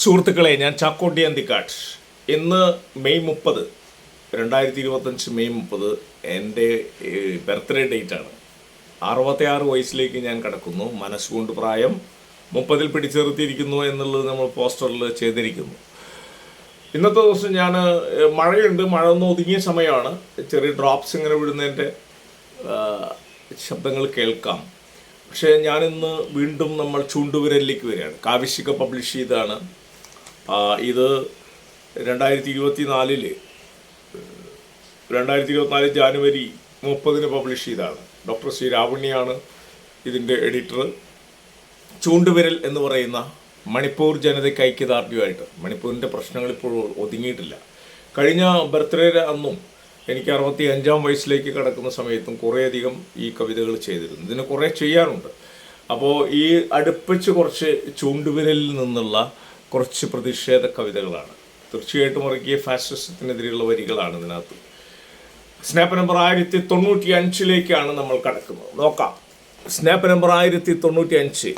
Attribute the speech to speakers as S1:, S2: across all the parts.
S1: സുഹൃത്തുക്കളെ ഞാൻ ചാക്കോട്ടി അന്തിക്കാട്ട്. ഇന്ന് മെയ് മുപ്പത് രണ്ടായിരത്തി ഇരുപത്തഞ്ച് മെയ് മുപ്പത് എന്റെ ബർത്ത്ഡേ ഡേറ്റ് ആണ് അറുപത്തി ആറ് വയസ്സിലേക്ക് ഞാൻ കടക്കുന്നു. മനസ്സുകൊണ്ട് പ്രായം മുപ്പതിൽ പിടിച്ചേർത്തിരിക്കുന്നു എന്നുള്ളത് നമ്മൾ പോസ്റ്ററിൽ ചെയ്തിരിക്കുന്നു. ഇന്നത്തെ ദിവസം ഞാൻ മഴയുണ്ട്. മഴ ഒന്ന് ഒതുങ്ങിയ സമയമാണ്. ചെറിയ ഡ്രോപ്സ് ഇങ്ങനെ വിടുന്നതിന്റെ ശബ്ദങ്ങൾ കേൾക്കാം. പക്ഷേ ഞാനിന്ന് വീണ്ടും നമ്മൾ ചൂണ്ടുവിരലിലേക്ക് വരികയാണ്. കാവിശിക പബ്ലിഷ് ചെയ്താണ് ഇത് രണ്ടായിരത്തി ഇരുപത്തി നാലിൽ രണ്ടായിരത്തി ഇരുപത്തിനാല് ജാനുവരി മുപ്പതിന് പബ്ലിഷ് ചെയ്തതാണ്. ഡോക്ടർ ശ്രീ രാവണ്യാണ് ഇതിന്റെ എഡിറ്റർ ചൂണ്ടുവിരൽ എന്ന് പറയുന്ന മണിപ്പൂർ ജനതയ്ക്ക് ഐക്യദാർഢ്യമായിട്ട് മണിപ്പൂരിന്റെ പ്രശ്നങ്ങൾ ഇപ്പോൾ ഒതുങ്ങിയിട്ടില്ല. കഴിഞ്ഞ ബർത്ത്ഡേയുടെ അന്നും എനിക്ക് അറുപത്തി അഞ്ചാം വയസ്സിലേക്ക് കടക്കുന്ന സമയത്തും കുറേയധികം ഈ കവിതകൾ ചെയ്തിരുന്നു. ഇതിന് കുറേ ചെയ്യാനുണ്ട്. അപ്പോൾ ഈ അടുപ്പിച്ച് കുറച്ച് ചൂണ്ടുവിരലിൽ നിന്നുള്ള കുറച്ച് പ്രതിഷേധ കവിതകളാണ്. തീർച്ചയായിട്ടും ഇറക്കിയ ഫാസിസത്തിനെതിരെയുള്ള വരികളാണ് ഇതിനകത്ത്. സ്നാപ്പ് നമ്പർ ആയിരത്തി തൊണ്ണൂറ്റി അഞ്ചിലേക്കാണ് നമ്മൾ കടക്കുന്നത്. നോക്കാം. സ്നാപ്പ് നമ്പർ ആയിരത്തി തൊണ്ണൂറ്റി അഞ്ച്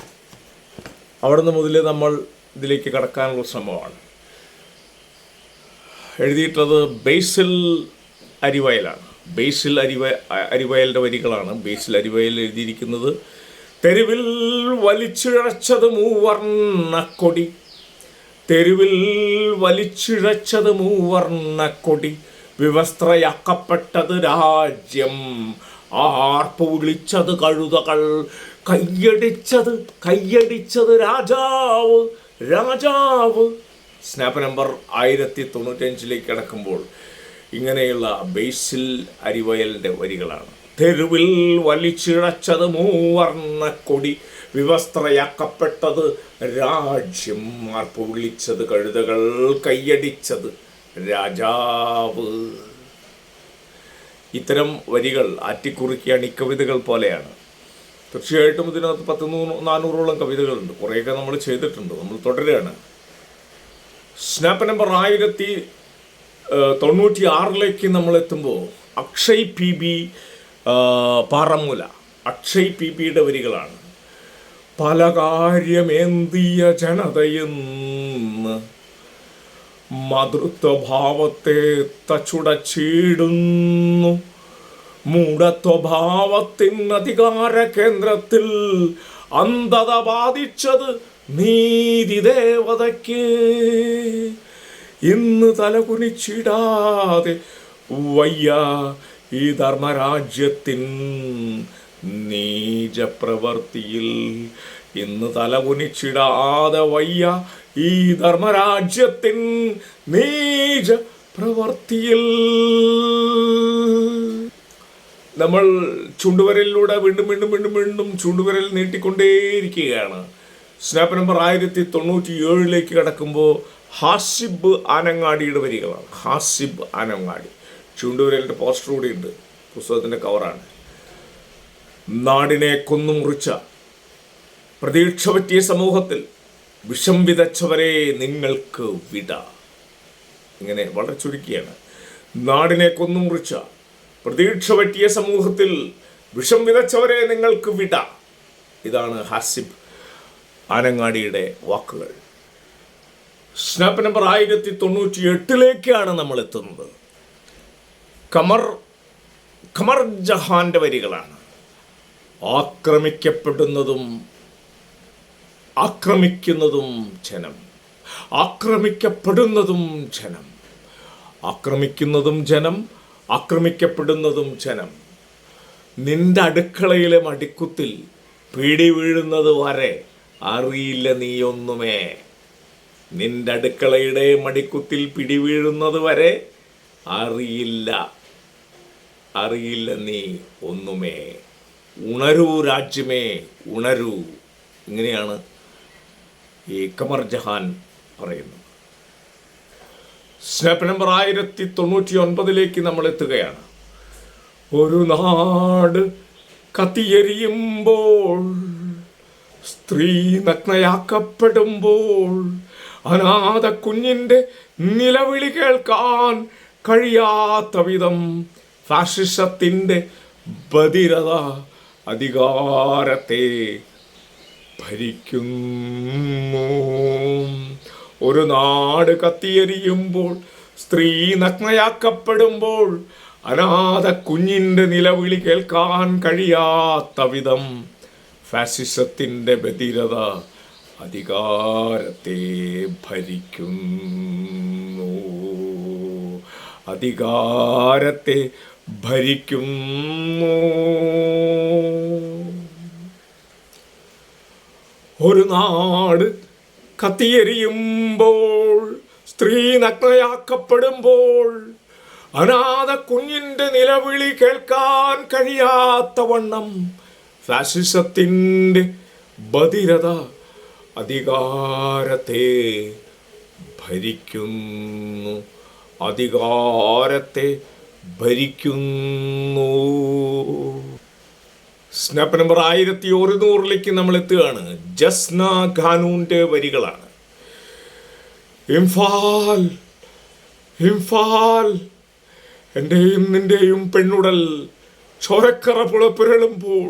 S1: അവിടുന്ന് മുതൽ നമ്മൾ ഇതിലേക്ക് കടക്കാനുള്ള ശ്രമമാണ്. എഴുതിയിട്ടുള്ളത് ബേസിൽ അരിവയലാണ്. ബേസിൽ അരിവ അരിവയലിന്റെ വരികളാണ്. ബേസിൽ അരിവയൽ എഴുതിയിരിക്കുന്നത് തെരുവിൽ വലിച്ചിഴച്ചത് മൂവർണക്കൊടി. തെരുവിൽ വലിച്ചിഴച്ചത് മൂവർണക്കൊടി വിവസ്ത്രയാക്കപ്പെട്ടത് രാജ്യം. ആർപ്പ് വിളിച്ചത് കഴുതകൾ കയ്യടിച്ചത് കയ്യടിച്ചത് രാജാവ് രാജാവ്. സ്നാപ്പ് നമ്പർ ആയിരത്തി തൊണ്ണൂറ്റഞ്ചിലേക്ക് കിടക്കുമ്പോൾ ഇങ്ങനെയുള്ള ബേസിൽ അരിവയലിന്റെ വരികളാണ്. തെരുവിൽ വലിച്ചിഴച്ചത് മൂവർണക്കൊടി വിവസ്ത്രയാക്കപ്പെട്ടത് രാജ്യം മാർപ്പ് വിളിച്ചത് കഴുതകൾ കയ്യടിച്ചത് രാജാവ്. ഇത്തരം വരികൾ ആറ്റിക്കുറുക്കിയ അണിക്കവിതകൾ പോലെയാണ്. തീർച്ചയായിട്ടും ഇതിനകത്ത് പത്ത് നൂറ് നാനൂറോളം കവിതകളുണ്ട്. കുറേയൊക്കെ നമ്മൾ ചെയ്തിട്ടുണ്ട്. നമ്മൾ തുടരുകയാണ്. സ്നാപ്പ് നമ്പർ ആയിരത്തി തൊണ്ണൂറ്റി ആറിലേക്ക് നമ്മൾ എത്തുമ്പോൾ Akshay P B Paramoola. Akshay P ബിയുടെ വരികളാണ്. പല കാര്യമേന്തിയ ജനതയെന്ന് മാതൃത്വഭാവത്തെ തച്ചുടച്ചിടുന്നു. മൂഢത്വഭാവത്തിൻ അധികാര കേന്ദ്രത്തിൽ അന്ധത ബാധിച്ചത് നീതി ദേവതയ്ക്ക്. ഇന്ന് തലകുനിച്ചിടാതെ വയ്യ ഈ ധർമ്മരാജ്യത്തിൻ നീചപ്രവർത്തിയിൽ ഇന്ന് തലകുനിച്ചിടാതെ വയ്യ ഈ ധർമ്മരാജ്യത്തിൻ നീച പ്രവർത്തിയിൽ നമ്മൾ ചുണ്ടുവരലിലൂടെ വീണ്ടും വീണ്ടും വീണ്ടും വീണ്ടും ചുണ്ടുവരൽ നീട്ടിക്കൊണ്ടേയിരിക്കുകയാണ്. സ്നാപ്പ് നമ്പർ ആയിരത്തി തൊണ്ണൂറ്റി ഏഴിലേക്ക് കടക്കുമ്പോൾ ഹാസിബ് ആനങ്ങാടിയുടെ വരികളാണ്. ഹാസിബ് ആനങ്ങാടി. ചുണ്ടുവരലിന്റെ പോസ്റ്റർ കൂടി ഉണ്ട്. പുസ്തകത്തിന്റെ കവറാണ് നാടിനെ കൊന്നുമുറിച്ച പ്രതീക്ഷ പറ്റിയ സമൂഹത്തിൽ വിഷം വിതച്ചവരെ നിങ്ങൾക്ക് വിട. ഇങ്ങനെ വളരെ ചുരുക്കിയാണ്. നാടിനെ കൊന്നുമുറിച്ച പ്രതീക്ഷ പറ്റിയ സമൂഹത്തിൽ വിഷം വിതച്ചവരെ നിങ്ങൾക്ക് വിട. ഇതാണ് ഹാസിബ് ആനങ്ങാടിയുടെ വാക്കുകൾ. സ്നാപ്പ് നമ്പർ ആയിരത്തി തൊണ്ണൂറ്റി എട്ടിലേക്കാണ് നമ്മൾ എത്തുന്നത് കമർ കമർ ജഹാന്റെ വരികളാണ്. ആക്രമിക്കപ്പെടുന്നതും ആക്രമിക്കുന്നതും ജനം. ആക്രമിക്കപ്പെടുന്നതും ജനം. ആക്രമിക്കുന്നതും ജനം ആക്രമിക്കപ്പെടുന്നതും ജനം. നിന്റെ അടുക്കളയിലെ മടിക്കുത്തിൽ പിടി വീഴുന്നത് വരെ അറിയില്ല നീയൊന്നുമേ. നിന്റെ അടുക്കളയുടെ മടിക്കുത്തിൽ പിടി വീഴുന്നത് വരെ അറിയില്ല. അറിയില്ല നീ ഒന്നുമേ. ഉണരൂ രാജ്യമേ ഉണരൂ. ഇങ്ങനെയാണ് ഈ കമർ ജഹാൻ പറയുന്നത്. സ്നാപ്പ് നമ്പർ ആയിരത്തി തൊണ്ണൂറ്റി ഒൻപതിലേക്ക് നമ്മൾ എത്തുകയാണ് ഒരു നാട് കത്തിയെരിയുമ്പോൾ സ്ത്രീ നഗ്നയാക്കപ്പെടുമ്പോൾ അനാഥ കുഞ്ഞിന്റെ നിലവിളി കേൾക്കാൻ കഴിയാത്ത വിധം ഫാഷിസത്തിന്റെ ബധിരത അധികാരത്തെ ഭരിക്കുന്നു. ഒരു നാട് കത്തിയെരിയുമ്പോൾ സ്ത്രീ നഗ്നയാക്കപ്പെടുമ്പോൾ അനാഥ കുഞ്ഞിന്റെ നിലവിളി കേൾക്കാൻ കഴിയാത്ത വിധം ഫാസിസത്തിന്റെ ബധിരത അധികാരത്തെ ഭരിക്കുന്നു. അധികാരത്തെ ഭരിക്കുന്നു. ഒരു നാട് കത്തിയെരിയുമ്പോൾ സ്ത്രീ നഗ്നയാക്കപ്പെടുമ്പോൾ അനാഥ കുഞ്ഞിന്റെ നിലവിളി കേൾക്കാൻ കഴിയാത്ത വണ്ണം ഫാസിസത്തിന്റെ ബധിരത അധികാരത്തെ ഭരിക്കുന്നു. അധികാരത്തെ ഭരിക്കുന്നു. സ്നാപ്പ് നമ്പർ ആയിരത്തി ഒരുന്നൂറിലേക്ക് നമ്മൾ എത്തുകയാണ് ജസ്ന ഖാനൂന്റെ വരികളാണ്. ഇംഫാൽ ഇംഫാൽ. എന്റെയും നിന്റെയും പെണ്ണുടൽ ചോരക്കറ പുളപ്പുരളുമ്പോൾ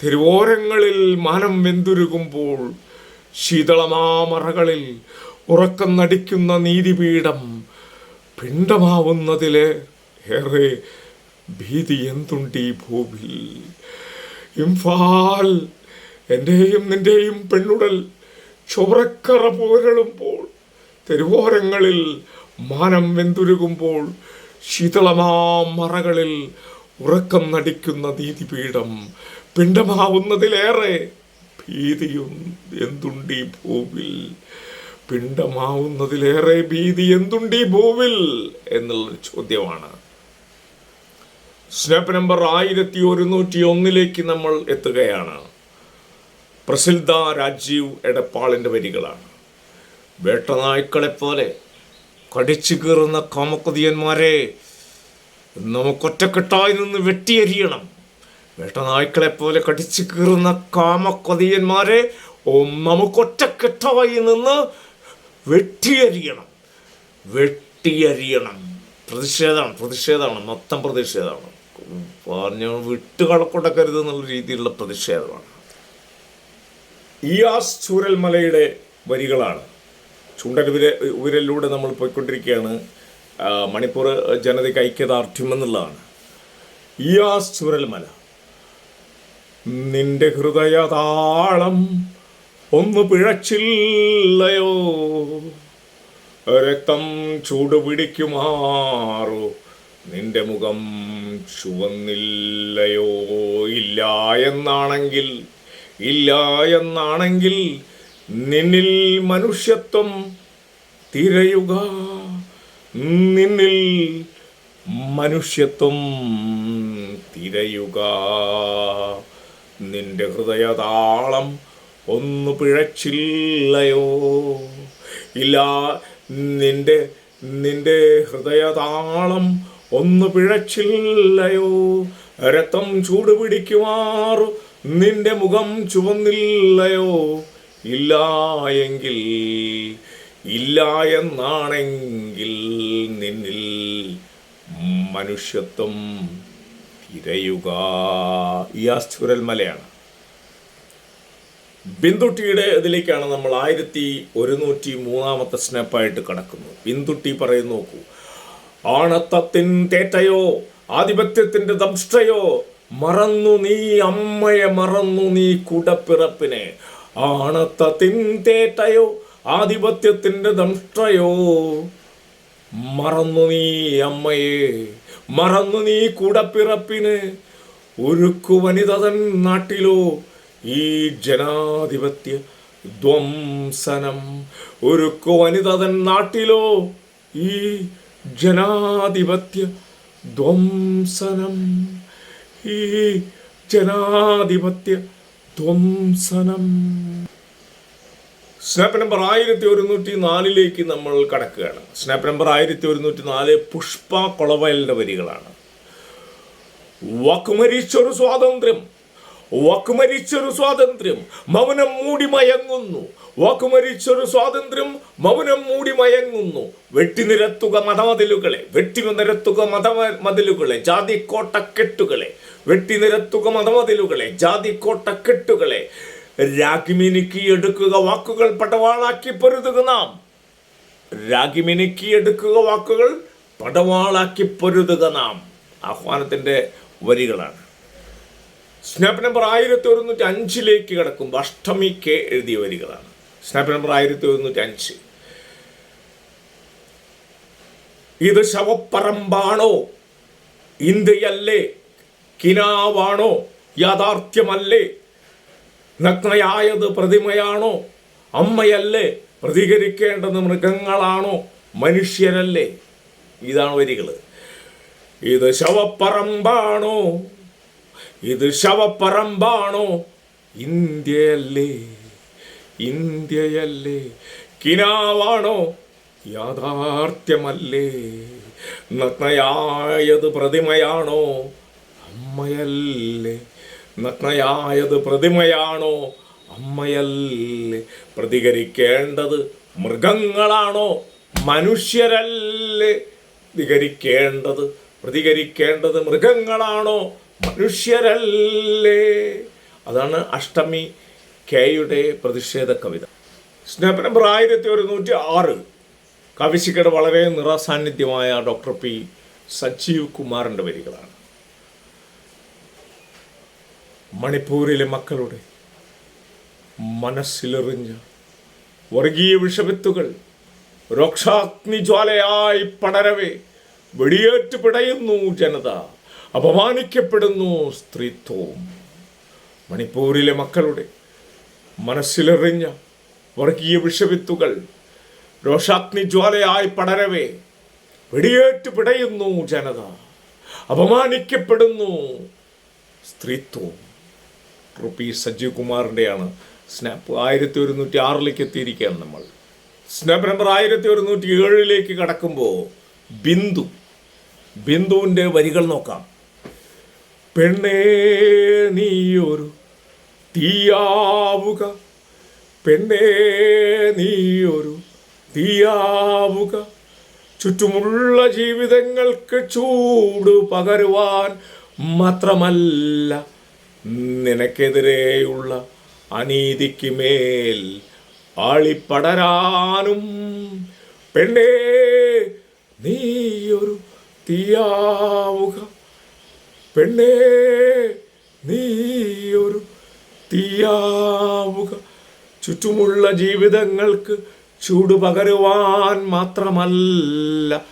S1: തിരുവോരങ്ങളിൽ മാനം വെന്തുരുകുമ്പോൾ ശീതളമാമറകളിൽ ഉറക്കം നടിക്കുന്ന നീതിപീഠം പിണ്ടമാവുന്നതിലെ ഏറെ ഭീതി എന്തുണ്ടീ ഭൂവിൽ ഇംഫാൽ എന്റെയും നിന്റെയും പെണ്ണുടൽ ചോരക്കറ പുരളുമ്പോൾ തെരുവോരങ്ങളിൽ മാനം വെന്തുരുകുമ്പോൾ ശീതളമാ മറകളിൽ ഉറക്കം നടിക്കുന്ന നീതിപീഠം പിണ്ടമാവുന്നതിലേറെ ഭീതിയും എന്തുണ്ടീ ഭൂവിൽ പിണ്ടമാവുന്നതിലേറെ ഭീതി എന്തുണ്ടി ഭൂവിൽ എന്നുള്ളൊരു ചോദ്യമാണ്. സ്നാപ്പ് നമ്പർ ആയിരത്തി ഒരുന്നൂറ്റി ഒന്നിലേക്ക് നമ്മൾ എത്തുകയാണ്. പ്രസിദ്ധ രാജീവ് എടപ്പാളിന്റെ വരികളാണ്. വേട്ടനായ്ക്കളെപ്പോലെ കടിച്ചു കീറുന്ന കാമക്കുതിയന്മാരെ നമുക്കൊറ്റക്കെട്ടായി നിന്ന് വെട്ടിയെരിയണം. വേട്ടനായ്ക്കളെപ്പോലെ കടിച്ചു കീറുന്ന കാമക്കൊതിയന്മാരെ നമുക്കൊറ്റക്കെട്ടായി നിന്ന് വെട്ടിയെരിയണം. വെട്ടിയെരിയണം. പ്രതിഷേധമാണ് പ്രതിഷേധമാണ് മൊത്തം പ്രതിഷേധമാണ്. പറഞ്ഞ വിട്ടുകളക്കൊണ്ടക്കരുത് എന്നുള്ള രീതിയിലുള്ള പ്രതിഷേധമാണ്. ഇയാസ് ചൂരൽമലയുടെ വരികളാണ്. ചൂണ്ടൽ വിര വിരലിലൂടെ നമ്മൾ പോയിക്കൊണ്ടിരിക്കുകയാണ്. മണിപ്പൂർ ജനതയ്ക്ക് ഐക്യദാർഢ്യം എന്നുള്ളതാണ്. ഇയാസ് ചൂരൽമല നിന്റെ ഹൃദയതാളം ഒന്ന് പിഴച്ചില്ലയോ? രക്തം ചൂടുപിടിക്കുമാറു നിന്റെ മുഖം ചുവന്നില്ലയോ? ഇല്ല എന്നാണെങ്കിൽ ഇല്ല എന്നാണെങ്കിൽ നിന്നിൽ മനുഷ്യത്വം തിരയുക. നിന്നിൽ മനുഷ്യത്വം തിരയുക. നിന്റെ ഹൃദയതാളം ഒന്ന് പിഴച്ചില്ലയോ? ഇല്ല നിന്റെ നിന്റെ ഹൃദയതാളം ഒന്ന് പിഴച്ചില്ലയോ? രക്തം ചൂടുപിടിക്കുമാറു. നിന്റെ മുഖം ചുവന്നില്ലയോ? ഇല്ല എങ്കിൽ ഇല്ല എന്നാണെങ്കിൽ നിന്നിൽ മനുഷ്യത്വം തിരയുക. ഈ ആസ്തുരൽ മലയാണ്. ബിന്ദുട്ടിയുടെ ഇതിലേക്കാണ് നമ്മൾ ആയിരത്തി ഒരുന്നൂറ്റി മൂന്നാമത്തെ സ്നാപ്പായിട്ട് കടക്കുന്നത്. ബിന്ദുട്ടി പറയുന്നു നോക്കൂ. ആണത്തത്തിൻ തേറ്റയോ ആധിപത്യത്തിന്റെ ദംഷ്ടയോ മറന്നു നീ അമ്മയെ മറന്നു നീ കുടപ്പിറപ്പിനെ. ആണത്തത്തിൻ തേറ്റയോ ആധിപത്യത്തിന്റെ ദംഷ്ടയോ മറന്നു നീ അമ്മയെ മറന്നു നീ കുടപ്പിറപ്പിന്. ഒരുക്കു വനിതതൻ നാട്ടിലോ ഈ ജനാധിപത്യ ധ്വംസനം. ഒരുക്കു വനിതതൻ നാട്ടിലോ ഈ ജനാധിപത്യ ധ്വംസനം. ഈ ജനാധിപത്യ ധ്വംസനം. സ്നാപ്പ് നമ്പർ ആയിരത്തി ഒരുന്നൂറ്റി നാലിലേക്ക് നമ്മൾ കടക്കുകയാണ്. സ്നാപ്പ് നമ്പർ ആയിരത്തി ഒരുന്നൂറ്റി നാല് പുഷ്പ കൊളവയലിന്റെ വരികളാണ്. വാക്കുമരീശ്വര സ്വാതന്ത്ര്യം. വാക്കുമരിച്ചൊരു സ്വാതന്ത്ര്യം മൗനം മൂടി മയങ്ങുന്നു. വാക്കുമരിച്ചൊരു സ്വാതന്ത്ര്യം മൗനം മൂടി മയങ്ങുന്നു. വെട്ടിനിരത്തുക മതമതിലുകളെ വെട്ടിനിരത്തുക മത മതിലുകളെ ജാതി കോട്ടക്കെട്ടുകളെ വെട്ടിനിരത്തുക മതമതിലുകളെ ജാതി കോട്ടക്കെട്ടുകളെ. രാഗ്മിനിക്ക് എടുക്കുക വാക്കുകൾ പടവാളാക്കി പൊരുതുക നാം. രാഗിമിനുക്കി എടുക്കുക വാക്കുകൾ പടവാളാക്കി പൊരുതുക നാം. ആഹ്വാനത്തിന്റെ വരികളാണ്. സ്നാപ്പ് നമ്പർ ആയിരത്തി ഒരുന്നൂറ്റി അഞ്ചിലേക്ക് കിടക്കുമ്പോൾ അഷ്ടമി കെ എഴുതിയ വരികളാണ്. സ്നാപ്പ് നമ്പർ ആയിരത്തി ഒരുന്നൂറ്റി അഞ്ച് ഇത് ശവപ്പറമ്പാണോ? ഇന്ത്യയല്ലേ? കിനാവാണോ? യാഥാർത്ഥ്യമല്ലേ? നഗ്നയായത് പ്രതിമയാണോ? അമ്മയല്ലേ? പ്രതികരിക്കേണ്ടത് മൃഗങ്ങളാണോ? മനുഷ്യരല്ലേ? ഇതാണ് വരികൾ ഇത് ശവപ്പറമ്പാണോ? ഇത് ശവപ്പറമ്പാണോ? ഇന്ത്യയല്ലേ ഇന്ത്യയല്ലേ കിനാവാണോ? യാഥാർത്ഥ്യമല്ലേ നഗ്നയായത് പ്രതിമയാണോ? അമ്മയല്ലേ നഗ്നയായത് പ്രതിമയാണോ? അമ്മയല്ലേ പ്രതികരിക്കേണ്ടത് മൃഗങ്ങളാണോ? മനുഷ്യരല്ലേ പ്രതികരിക്കേണ്ടത് പ്രതികരിക്കേണ്ടത് മൃഗങ്ങളാണോ? മനുഷ്യരല്ലേ? അതാണ് അഷ്ടമി കെയുടെ പ്രതിഷേധ കവിത. സ്നേഹ നമ്പർ ആയിരത്തി ഒരുന്നൂറ്റി ആറ് കവിശിക്കയുടെ വളരെ നിറസാന്നിധ്യമായ ഡോക്ടർ പി സജീവ് കുമാറിന്റെ വരികളാണ്. മണിപ്പൂരിലെ മക്കളുടെ മനസ്സിലെറിഞ്ഞ വർഗീയ വിഷവിത്തുകൾ രോക്ഷാഗ്നിജ്വാലയായി പടരവേ വെടിയേറ്റ് പിടയുന്നു ജനത. അപമാനിക്കപ്പെടുന്നു സ്ത്രീത്വവും. മണിപ്പൂരിലെ മക്കളുടെ മനസ്സിലെറിഞ്ഞ വർഗീയ വിഷവിത്തുകൾ രോഷാഗ്നി ജ്വാലയായി പടരവേ വെടിയേറ്റ് പിടയുന്നു ജനത. അപമാനിക്കപ്പെടുന്നു സ്ത്രീത്വവും. റുപ്പി സജീവ് കുമാറിന്റെയാണ് സ്നാപ്പ്. ആയിരത്തി ഒരുന്നൂറ്റി ആറിലേക്ക് എത്തിയിരിക്കുകയാണ് നമ്മൾ. സ്നാപ്പ് നമ്പർ ആയിരത്തി ഒരുന്നൂറ്റി ഏഴിലേക്ക് കടക്കുമ്പോൾ ബിന്ദു ബിന്ദുവിന്റെ വരികൾ നോക്കാം. പെണ്ണേ നീയൊരു തീയാവുക. പെണ്ണേ നീയൊരു തീയാവുക. ചുറ്റുമുള്ള ജീവിതങ്ങൾക്ക് ചൂട് പകരുവാൻ മാത്രമല്ല നിനക്കെതിരെയുള്ള അനീതിക്ക് മേൽ ആളിപ്പടരാനും. പെണ്ണേ നീയൊരു തീയാവുക. പെണ്ണേ നീയൊരു തീയാവുക. ചുറ്റുമുള്ള ജീവിതങ്ങൾക്ക് ചൂട് പകരുവാൻ മാത്രമല്ല.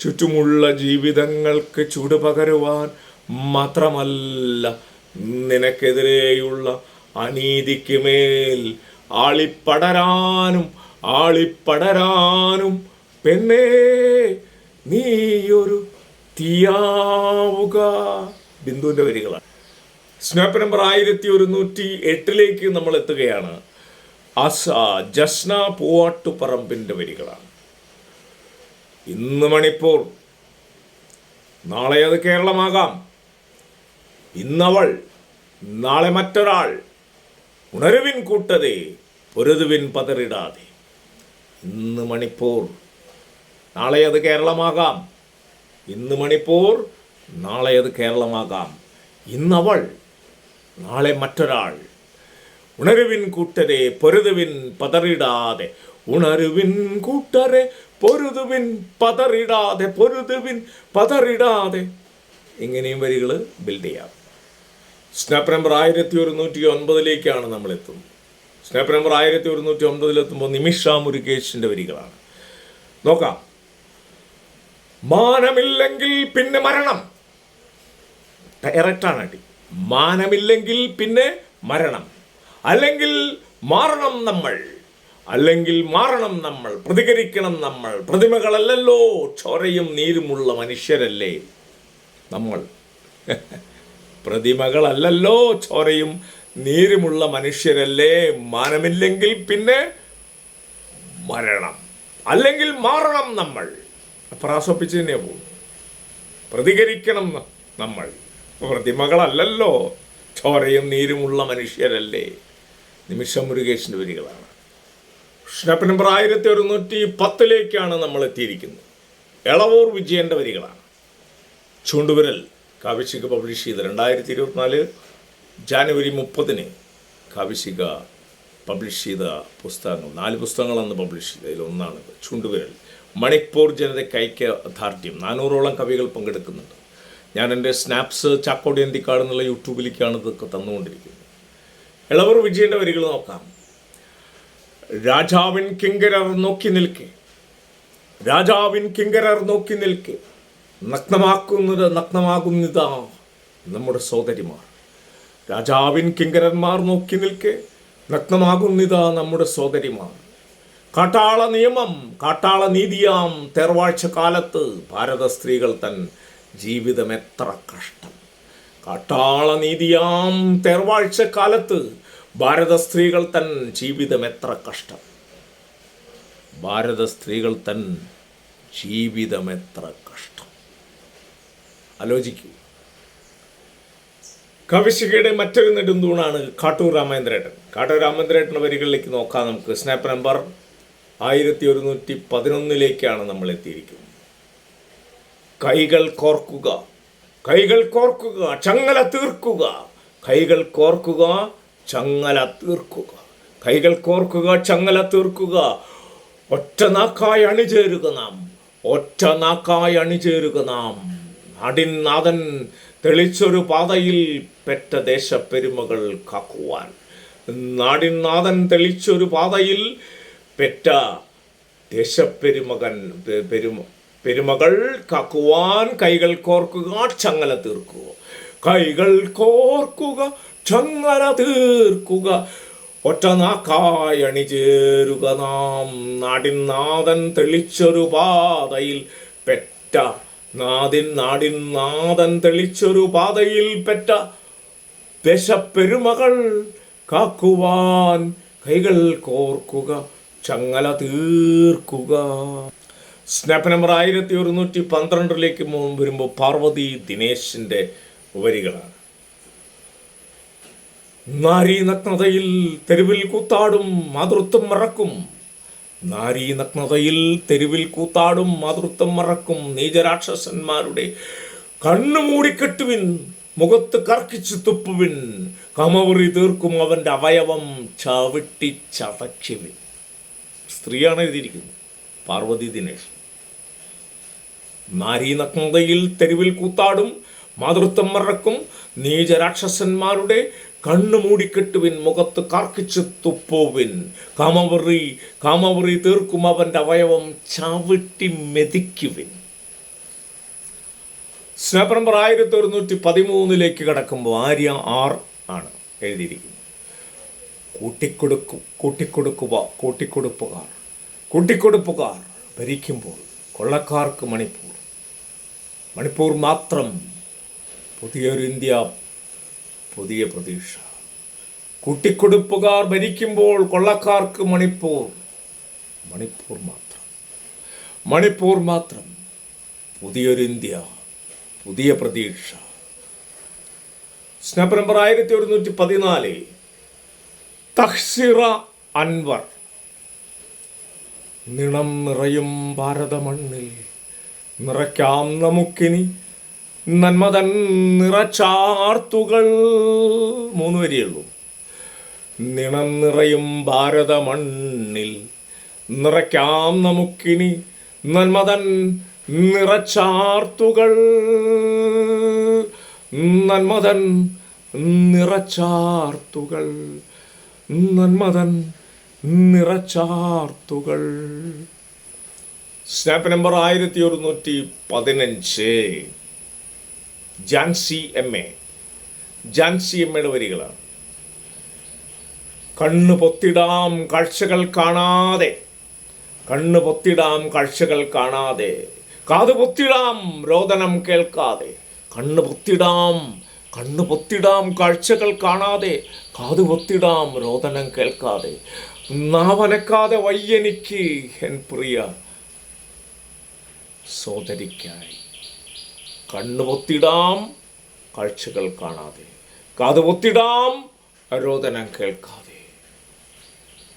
S1: ചുറ്റുമുള്ള ജീവിതങ്ങൾക്ക് ചൂട് പകരുവാൻ മാത്രമല്ല. നിനക്കെതിരെയുള്ള അനീതിക്ക് മേൽ ആളിപ്പടരാനും ആളിപ്പടരാനും. പെണ്ണേ നീയൊരു തീയാവുക. ബിന്ദുവിന്റെ വരികളാണ്. സ്നാപ്പ് നമ്പർ ആയിരത്തി ഒരുന്നൂറ്റി എട്ടിലേക്ക് നമ്മൾ എത്തുകയാണ് അസ ജസ്ന പൂവാട്ടുപറമ്പിന്റെ വരികളാണ്. ഇന്ന് മണിപ്പൂർ. നാളെ അത് കേരളമാകാം. ഇന്നവൾ നാളെ മറ്റൊരാൾ. ഉണരുവിൻ കൂട്ടതേ പൊരുതുവിൻ പതറിടാതെ. ഇന്ന് മണിപ്പൂർ. നാളെ അത് കേരളമാകാം. ഇന്ന് മണിപ്പൂർ നാളെ അത് കേരളമാകാം. ഇന്നവൾ നാളെ മറ്റൊരാൾ. ഉണരുവിൻ കൂട്ടരെ പൊരുതുവിൻ പതറിടാതെ. ഉണരുവിൻ കൂട്ടരെ പൊരുതുവിൻ പതറിടാതെ പൊരുതുവിൻ പതറിടാതെ. ഇങ്ങനെയും വരികൾ ബിൽഡ് ചെയ്യാം. സ്നാപ്പ് നമ്പർ ആയിരത്തി ഒരുന്നൂറ്റി ഒൻപതിലേക്കാണ് നമ്മൾ എത്തുന്നത് സ്നാപ്പ് നമ്പർ ആയിരത്തി ഒരുന്നൂറ്റി ഒൻപതിലെത്തുമ്പോൾ നിമിഷ മുരുകേഷിന്റെ വരികളാണ്. നോക്കാം. മാനമില്ലെങ്കിൽ പിന്നെ മരണം. ഡയറക്റ്റാണ് അടി മാനമില്ലെങ്കിൽ പിന്നെ മരണം. അല്ലെങ്കിൽ മാറണം നമ്മൾ. അല്ലെങ്കിൽ മാറണം നമ്മൾ. പ്രതികരിക്കണം നമ്മൾ. പ്രതിമകളല്ലല്ലോ. ചോരയും നീരുമുള്ള മനുഷ്യരല്ലേ നമ്മൾ. പ്രതിമകളല്ലല്ലോ. ചോരയും നീരുമുള്ള മനുഷ്യരല്ലേ. മാനമില്ലെങ്കിൽ പിന്നെ മരണം. അല്ലെങ്കിൽ മാറണം നമ്മൾ. പ്രാസോപ്പിച്ച് തന്നെ പോകും. പ്രതികരിക്കണം നമ്മൾ. പ്രതിമകളല്ലല്ലോ. ചോരയും നീരുമുള്ള മനുഷ്യരല്ലേ. നിമിഷം മുരുകേഷിന്റെ വരികളാണ് കൃഷ്ണപ്പനമ്പർ നമ്പർ ആയിരത്തി ഒരുന്നൂറ്റി പത്തിലേക്കാണ് നമ്മൾ എത്തിയിരിക്കുന്നത് എളവൂർ വിജയന്റെ വരികളാണ് ചൂണ്ടുവിരൽ കാവ്യശിക പബ്ലിഷ് ചെയ്ത് രണ്ടായിരത്തി ഇരുപത്തിനാല് ജാനുവരി മുപ്പതിന് കാവ്യശിക പബ്ലിഷ് ചെയ്ത പുസ്തകങ്ങൾ നാല് പുസ്തകങ്ങൾ അന്ന് പബ്ലിഷ് ചെയ്ത ഇതിലൊന്നാണ് ചൂണ്ടുവിരൽ. മണിപ്പൂർ ജനതയ്ക്ക് ഐക്യദാർഢ്യം നാനൂറോളം കവികൾ പങ്കെടുക്കുന്നുണ്ട്. ഞാൻ എന്റെ സ്നാപ്സ് ചാക്കോടി എന്തിക്കാട് എന്നുള്ള യൂട്യൂബിലേക്കാണ് ഇതൊക്കെ തന്നുകൊണ്ടിരിക്കുന്നത്. ഇളവർ വിജയന്റെ വരികൾ നോക്കാം. രാജാവിൻ കിങ്കരർ നോക്കി നിൽക്കെ. രാജാവിൻ കിങ്കരർ നോക്കി നിൽക്കെ. നഗ്നമാക്കുന്നത് നഗ്നമാകുന്നതാ നമ്മുടെ സോദരിമാർ രാജാവിൻ കിങ്കരന്മാർ നോക്കി നിൽക്കെ. നഗ്നമാകുന്നിതാ നമ്മുടെ സോദരിമാർ കാട്ടാള നിയമം കാട്ടാള നീതിയാം. തേർവാഴ്ച കാലത്ത് ഭാരത സ്ത്രീകൾ തൻ ജീവിതം എത്ര കഷ്ടം. കാട്ടാള നീതിയാം തേർവാഴ്ച കാലത്ത് ഭാരത സ്ത്രീകൾ തൻ ജീവിതം എത്ര കഷ്ടം. ഭാരത സ്ത്രീകൾ തൻ ജീവിതം എത്ര കഷ്ടം. ആലോചിക്കൂ. കവിശികയുടെ മറ്റൊരു നെടുന്തൂണാണ് കാട്ടൂർ രാമേന്ദ്രേട്ടൻ. കാട്ടൂർ രാമേന്ദ്രേട്ടന്റെ വരികളിലേക്ക് നോക്കാം നമുക്ക്. സ്നാപ്പ് നമ്പർ ആയിരത്തി ഒരുന്നൂറ്റി പതിനൊന്നിലേക്കാണ് നമ്മൾ എത്തിയിരിക്കുന്നത് കൈകൾ കോർക്കുക. കൈകൾ കോർക്കുക ചങ്ങല തീർക്കുക. കൈകൾ കോർക്കുക ചങ്ങല തീർക്കുക. കൈകൾ കോർക്കുക ചങ്ങല തീർക്കുക. ഒറ്റ നാക്കായി അണിചേരുക നാം. ഒറ്റ നാക്കായി അണിചേരുക നാം. നാടിൻ നാഥൻ തെളിച്ചൊരു പാതയിൽ പെറ്റ ദേശപ്പെരുമകൾ കാക്കുവാൻ. നാടിൻ നാഥൻ തെളിച്ചൊരു പാതയിൽ പെറ്റ ദേശപ്പെരുമകൻ പെരുമ പെരുമകൾ കാക്കുവാൻ കൈകൾ കോർക്കുക ചങ്ങല തീർക്കുക. കൈകൾ കോർക്കുക ചങ്ങല തീർക്കുക. ഒറ്റ നാക്കായണി ചേരുക നാം. നാടിൻ നാഥൻ തെളിച്ചൊരു പാതയിൽ പെറ്റ. നാദിൻ നാടിൻ നാഥൻ തെളിച്ചൊരു പാതയിൽ പെറ്റ. പെരുമകൾ കാക്കുവാൻ കൈകൾ കോർക്കുക ചങ്ങല തീർക്കുക. സ്നാപ്പ് നമ്പർ ആയിരത്തി ഒരുന്നൂറ്റി പന്ത്രണ്ടിലേക്ക് വരുമ്പോൾ പാർവതി ദിനേശിന്റെ വരികളാണ് നാരീ നഗ്നതയിൽ തെരുവിൽ കൂത്താടും മാതൃത്വം മറക്കും. നാരീ നഗ്നതയിൽ തെരുവിൽ കൂത്താടും മാതൃത്വം മറക്കും. നീചരാക്ഷസന്മാരുടെ കണ്ണു മൂടിക്കെട്ടുവിൻ മുഖത്ത് കർക്കിച്ചു തുപ്പുവിൻ. കമവറി തീർക്കും അവന്റെ അവയവം ചവിട്ടി ചതച്ചുവിൻ സ്ത്രീയാണ് എഴുതിയിരിക്കുന്നത്. പാർവതി ദിനേശ്. നാരീ നഗ്നതയിൽ തെരുവിൽ കൂത്താടും മാതൃത്വം മറക്കും. നീചരാക്ഷസന്മാരുടെ കണ്ണു മൂടിക്കെട്ടുവിൻ മുഖത്ത് കാർക്കിച്ചു തുപ്പുവിൻ. കാമവറി കാമവറി തീർക്കും അവന്റെ അവയവം ചവിട്ടി മെതിക്കുവിൻ. സ്നാപ്പ് നമ്പർ ആയിരത്തി ഒരുന്നൂറ്റി പതിമൂന്നിലേക്ക് കടക്കുമ്പോൾ ആര്യ ആർ ആണ് എഴുതിയിരിക്കുന്നത്. കൂട്ടിക്കൊടുക്കു കൂട്ടിക്കൊടുക്കുക കൂട്ടിക്കൊടുപ്പുകാർ. കൂട്ടിക്കൊടുപ്പുകാർ ഭരിക്കുമ്പോൾ കൊള്ളക്കാർക്ക് മണിപ്പൂർ. മണിപ്പൂർ മാത്രം പുതിയൊരു ഇന്ത്യ പുതിയ പ്രതീക്ഷ. കൂട്ടിക്കൊടുപ്പുകാർ ഭരിക്കുമ്പോൾ കൊള്ളക്കാർക്ക് മണിപ്പൂർ മണിപ്പൂർ മാത്രം. മണിപ്പൂർ മാത്രം പുതിയൊരു ഇന്ത്യ പുതിയ പ്രതീക്ഷ. സ്നാപ്പ് നമ്പർ ആയിരത്തി ഒരുന്നൂറ്റി പതിനാല് തഹ്സിറ അൻവർ. നിണം നിറയും ഭാരതമണ്ണിൽ. നിറയ്ക്കാം നമുക്കിനി നന്മതൻ നിറച്ചാർത്തുകൾ. മൂന്ന് വരിയുള്ളൂ നിണം നിറയും ഭാരതമണ്ണിൽ നിറയ്ക്കാം നമുക്കിനി നന്മതൻ നിറച്ചാർത്തുകൾ. നന്മതൻ നിറച്ചാർത്തുകൾ. നന്മതൻ നിറച്ചാർത്തുകൾ. സ്നാപ്പ് നമ്പർ ആയിരത്തി ഒരുന്നൂറ്റി പതിനഞ്ച് Jancy M A Jancy M എയുടെ വരികളാണ് കണ്ണ് പൊത്തിടാം കാഴ്ചകൾ കാണാതെ. കണ്ണ് പൊത്തിടാം കാഴ്ചകൾ കാണാതെ. കാത് പൊത്തിടാം രോദനം കേൾക്കാതെ. കണ്ണ് പൊത്തിടാം കണ്ണ് പൊത്തിടാം കാഴ്ചകൾ കാണാതെ. കാത് പൊത്തിടാം രോദനം കേൾക്കാതെ. നാവനക്കാതെ വയ്യനിക്ക് എൻ പ്രിയ. സോദരിക്കായി. കണ്ണുപൊത്തിടാം കാഴ്ചകൾ കാണാതെ. കാത് പൊത്തിടാം രോദനം കേൾക്കാതെ.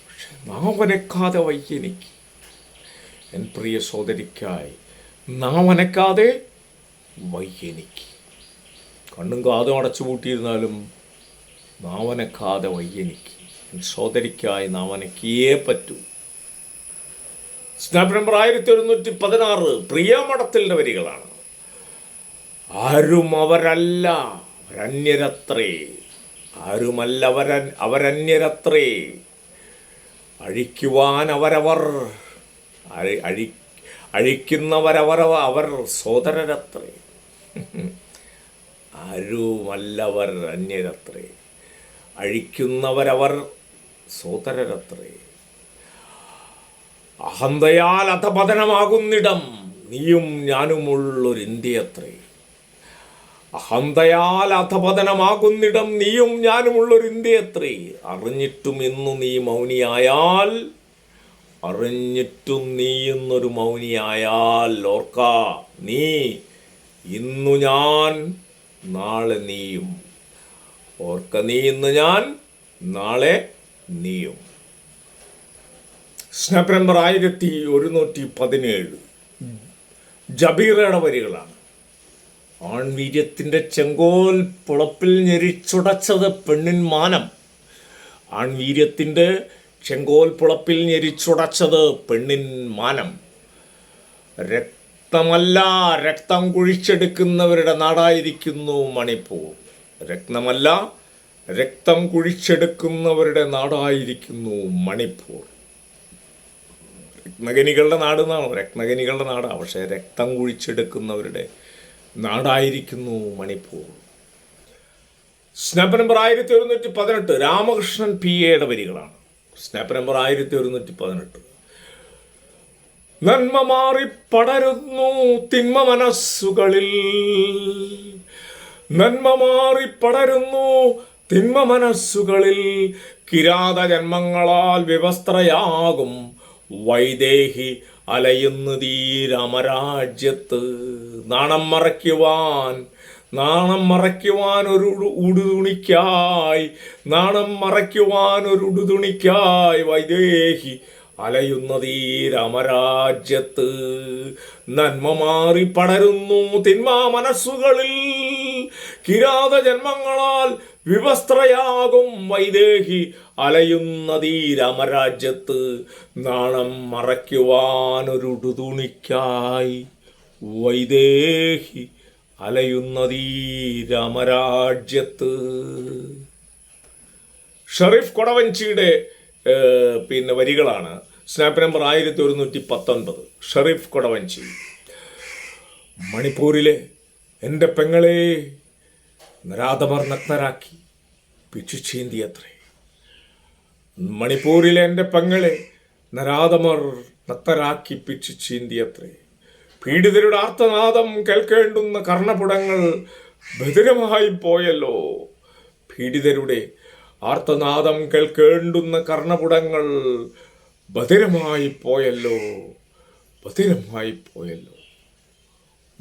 S1: പക്ഷെ നാമനക്കാതെ വയ്യനിക്ക് എൻ പ്രിയ സോദരിക്കായി നാമനക്കാതെ വയ്യനിക്ക് കണ്ണും കാതും അടച്ചു പൂട്ടിയിരുന്നാലും നാവനക്കാതെ വയ്യനിക്ക് സോദരിക്കായി നാം അനക്കിയേ പറ്റൂ. സ്നാപ്പ് നമ്പർ ആയിരത്തി ഒരുന്നൂറ്റി പതിനാറ് പ്രിയമടത്തിന്റെ വരികളാണ്. ആരും അവരല്ല അവരന്യരത്രേ. ആരുമല്ല അവരൻ അവരന്യരത്രേ. അഴിക്കുവാൻ അവരവർ അഴി അഴിക്കുന്നവരവർ അവർ സോദരരത്രേ. ആരുമല്ലവർ അന്യരത്രേ. അഴിക്കുന്നവരവർ സോദരരത്രേ. അഹന്തയാൽ അധപതനമാകുന്നിടം നീയും ഞാനുമുള്ളൊരു ഇന്ത്യയത്രേ അഹന്തയാൽ അധപതനമാകുന്നിടം നീയും ഞാനുമുള്ളൊരു ഇന്ത്യയത്രേ അറിഞ്ഞിട്ടും ഇന്നു നീ മൗനിയായാൽ അറിഞ്ഞിട്ടും നീ ഇന്നൊരു മൗനിയായാൽ ഓർക്ക നീ ഇന്നു ഞാൻ നാളെ നീയും. ഓർക്ക നീ ഇന്ന് ഞാൻ നാളെ നീയും. സ്നാപ്പ് നമ്പർ ആയിരത്തി ഒരുന്നൂറ്റി പതിനേഴ്. ജബീറയുടെ വരികളാണ്. ആൺവീര്യത്തിന്റെ ചെങ്കോൽ പുളപ്പിൽ ഞെരിച്ചുടച്ചത് പെണ്ണിൻ മാനം. ആൺവീര്യത്തിന്റെ ചെങ്കോൽ പുളപ്പിൽ ഞെരിച്ചുടച്ചത് പെണ്ണിൻ മാനം. രക്തമല്ല രക്തം കുഴിച്ചെടുക്കുന്നവരുടെ നാടായിരിക്കുന്നു മണിപ്പൂർ. രക്തമല്ല രക്തം കുഴിച്ചെടുക്കുന്നവരുടെ നാടായിരിക്കുന്നു മണിപ്പൂർ. രത്നഗനികളുടെ നാട് എന്നാണോ രത്നഗനികളുടെ നാടാണ് പക്ഷേ രക്തം കുഴിച്ചെടുക്കുന്നവരുടെ നാടായിരിക്കുന്നു മണിപ്പൂർ. സ്നാപ്പ് നമ്പർ ആയിരത്തി ഒരുന്നൂറ്റി പതിനെട്ട് രാമകൃഷ്ണൻ പി എയുടെ വരികളാണ്. സ്നാപ്പ് നമ്പർ ആയിരത്തി ഒരുന്നൂറ്റി പതിനെട്ട് നന്മ മാറി പടരുന്നു തിന്മ മനസ്സുകളിൽ. നന്മ മാറി പടരുന്നു തിന്മ മനസ്സുകളിൽ. കിരാത ജന്മങ്ങളാൽ വിവസ്ത്രയാകും വൈദേഹി അലയുന്നു തീരമരാജ്യത്ത് നാണം മറയ്ക്കുവാൻ നാണം മറയ്ക്കുവാൻ ഒരു ഉടു- ഉടുതുണിക്കായി നാണം മറയ്ക്കുവാൻ ഒരു ഉടുതുണിക്കായി വൈദേഹി അലയുന്ന തീരമരാജ്യത്ത് നന്മ മാറി പടരുന്നു തിന്മ മനസ്സുകളിൽ. കിരാത ജന്മങ്ങളാൽ വിവസ്ത്രയാകും വൈദേഹി അലയുന്നതീ രാമരാജ്യത്ത് നാണം ഉടുതുണിക്കായി വൈദേഹി അലയുന്ന രാമരാജ്യത്ത് ഷെറീഫ് കൊടവഞ്ചിയുടെ പിന്നെ വരികളാണ്. സ്നാപ്പ് നമ്പർ ആയിരത്തി ഒരുന്നൂറ്റി പത്തൊൻപത് ഷെറീഫ് കൊടവഞ്ചി. മണിപ്പൂരിലെ എന്റെ പെങ്ങളെ നരാധമർ നഗ്നരാക്കി. പിച്ചു ചീന്തിയത്രേ മണിപ്പൂരിലെ എന്റെ പങ്ങളെ നരാധമർ നത്തരാക്കി പിച്ചു ചീന്തിയത്രേ. പീഡിതരുടെ ആർത്തനാദം കേൾക്കേണ്ടുന്ന കർണപുടങ്ങൾ ഭദ്രമായി പോയല്ലോ. പീഡിതരുടെ ആർത്തനാദം കേൾക്കേണ്ടുന്ന കർണപുടങ്ങൾ ഭദ്രമായി പോയല്ലോ. ഭദ്രമായി പോയല്ലോ.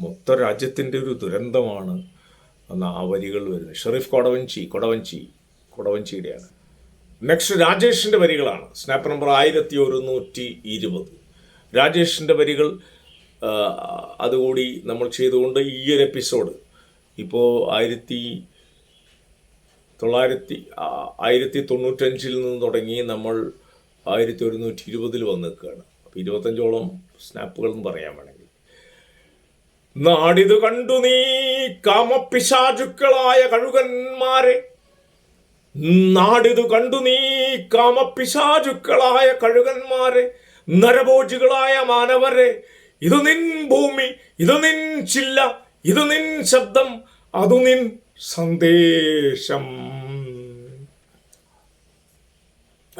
S1: മൊത്ത രാജ്യത്തിന്റെ ഒരു ദുരന്തമാണ് അന്ന് ആ വരികൾ വരുന്നത്. ഷെറീഫ് കൊടവഞ്ചി കൊടവഞ്ചി കൊടവഞ്ചിയുടെയാണ്. നെക്സ്റ്റ് രാജേഷിന്റെ വരികളാണ്. സ്നാപ്പ് നമ്പർ ആയിരത്തി ഒരുന്നൂറ്റി ഇരുപത് രാജേഷിന്റെ വരികൾ അതുകൂടി നമ്മൾ ചെയ്തുകൊണ്ട് ഈ ഒരു എപ്പിസോഡ്. ഇപ്പോൾ ആയിരത്തി തൊള്ളായിരത്തി ആയിരത്തി തൊണ്ണൂറ്റഞ്ചിൽ നിന്ന് തുടങ്ങി നമ്മൾ ആയിരത്തി ഒരുന്നൂറ്റി ഇരുപതിൽ വന്ന് നിൽക്കുകയാണ് അപ്പോൾ ഇരുപത്തഞ്ചോളം സ്നാപ്പുകൾ എന്ന് പറയാൻ വേണമെങ്കിൽ. നാടിതു കണ്ടു നീ കാമപ്പിശാചുക്കളായ കഴുകന്മാരെ നാടിതു കണ്ടു നീ കാമപ്പിശാചുക്കളായ കഴുകന്മാരെ നരഭോജികളായ മാനവരെ. ഇത് നിൻ ഭൂമി ഇത് നിൻ ചില്ല ഇത് നിൻ ശബ്ദം അതു നിൻ സന്ദേശം.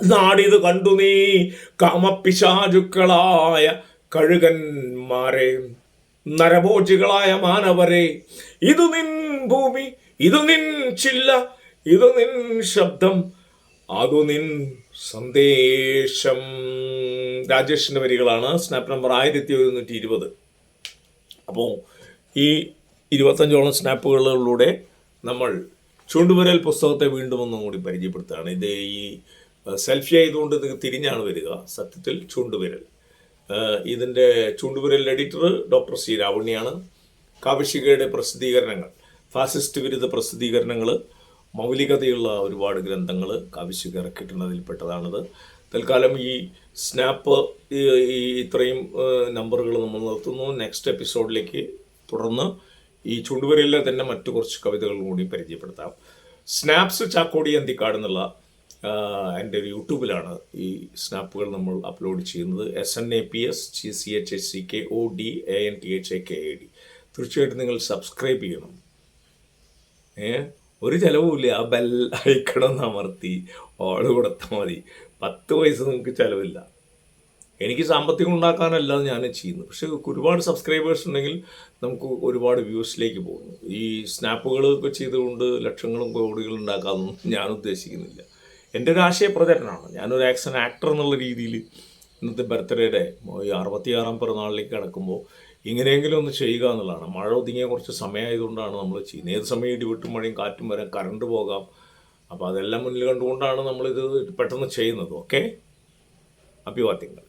S1: നാടിത് കണ്ടു നീ കാമപ്പിശാചുക്കളായ കഴുകന്മാരെ നരഭോജികളായ മാനവരെ. ഇത് നിൻ ഭൂമി ഇത് നിൻ ചില്ല ഇത് നിൻ ശബ്ദം അതു നിൻ സന്ദേശം. രാജേഷിന്റെ വരികളാണ് സ്നാപ്പ് നമ്പർ ആയിരത്തി ഒരുന്നൂറ്റി ഇരുപത് അപ്പോൾ ഈ ഇരുപത്തഞ്ചോളം സ്നാപ്പുകളിലൂടെ നമ്മൾ ചൂണ്ടുവിരൽ പുസ്തകത്തെ വീണ്ടും ഒന്നും കൂടി പരിചയപ്പെടുത്തുകയാണ്. ഇത് ഈ സെൽഫി ആയതുകൊണ്ട് തിരിഞ്ഞാണ് വരിക. സത്യത്തിൽ ചൂണ്ടുവിരൽ. ഇതിന്റെ ചൂണ്ടുവിരൽ എഡിറ്റർ ഡോക്ടർ സി രാവണ്യാണ്. കാവിഷികയുടെ പ്രസിദ്ധീകരണങ്ങൾ ഫാസിസ്റ്റ് വിരുദ്ധ പ്രസിദ്ധീകരണങ്ങൾ മൗലികതയുള്ള ഒരുപാട് ഗ്രന്ഥങ്ങൾ കാവ്യശിക ഇറക്കിയിട്ടുണ്ട് അതിൽപ്പെട്ടതാണിത്. തൽക്കാലം ഈ സ്നാപ്പ് ഈ ഇത്രയും നമ്പറുകൾ നമ്മൾ നിർത്തുന്നു. നെക്സ്റ്റ് എപ്പിസോഡിലേക്ക് തുടർന്ന് ഈ ചുണ്ടുവരയിലെ തന്നെ മറ്റു കുറച്ച് കവിതകൾ കൂടി പരിചയപ്പെടുത്താം. സ്നാപ്സ് ചാക്കോടി അന്തിക്കാട് എന്നുള്ള എന്റെ ഒരു യൂട്യൂബിലാണ് ഈ സ്നാപ്പുകൾ നമ്മൾ അപ്ലോഡ് ചെയ്യുന്നത്. S N A P S G C H S C K O D A N T H A K A D തീർച്ചയായിട്ടും നിങ്ങൾ സബ്സ്ക്രൈബ് ചെയ്യണം. ഏ? ഒരു ചിലവുമില്ല. ആ ബെൽ ഐക്കണം അമർത്തി. ഓൾ കൊടുത്താൽ മതി. പത്ത് പൈസ നിങ്ങൾക്ക് ചിലവില്ല. എനിക്ക് സാമ്പത്തികം ഉണ്ടാക്കാനല്ല ഞാൻ ചെയ്യുന്നു. പക്ഷെ ഒരുപാട് സബ്സ്ക്രൈബേഴ്സ് ഉണ്ടെങ്കിൽ നമുക്ക് ഒരുപാട് വ്യൂസിലേക്ക് പോകുന്നു. ഈ സ്നാപ്പുകളൊക്കെ ചെയ്തുകൊണ്ട് ലക്ഷങ്ങളും കോടികളും ഉണ്ടാക്കാമെന്നൊന്നും ഞാൻ ഉദ്ദേശിക്കുന്നില്ല. എന്റെ ഒരു ആശയ പ്രചരണമാണ് ഞാനൊരു ആക്ഷൻ ആക്ടർ എന്നുള്ള രീതിയിൽ ഇന്നത്തെ ബർത്ത്ഡേയുടെ ഈ അറുപത്തിയാറാം പിറന്നാളിലേക്ക് കിടക്കുമ്പോൾ ഇങ്ങനെയെങ്കിലും ഒന്ന് ചെയ്യുക എന്നുള്ളതാണ്. മഴ ഒതുങ്ങിയ കുറച്ച് സമയമായതുകൊണ്ടാണ് നമ്മൾ ചെയ്യുന്നത് ഏത് സമയം ഇടിവിട്ടും മഴയും കാറ്റും വരാം കറണ്ട് പോകാം. അപ്പോൾ അതെല്ലാം മുന്നിൽ കണ്ടുകൊണ്ടാണ് നമ്മളിത് പെട്ടെന്ന് ചെയ്യുന്നത്. ഓക്കെ അഭിവാദ്യങ്ങൾ.